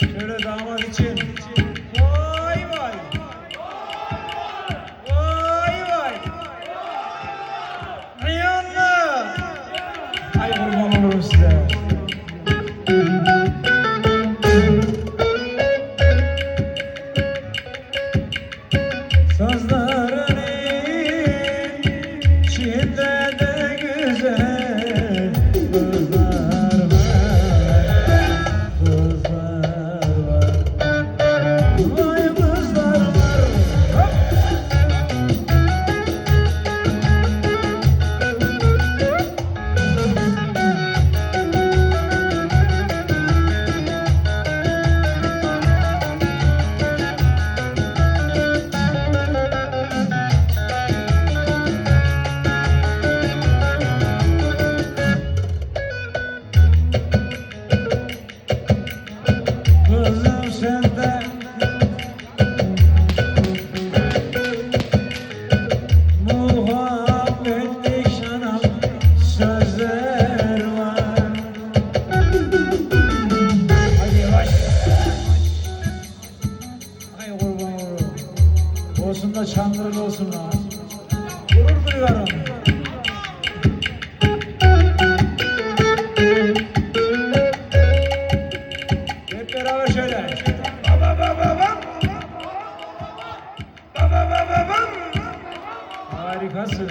Şöyle damat için. Sazların içinde de güzel Ay kurban olurum. Olsun da Çandırın olsun lan. Gurur duyuyorum. Hep beraber şöyle. Baba baba baba. Baba baba baba. Harikasın.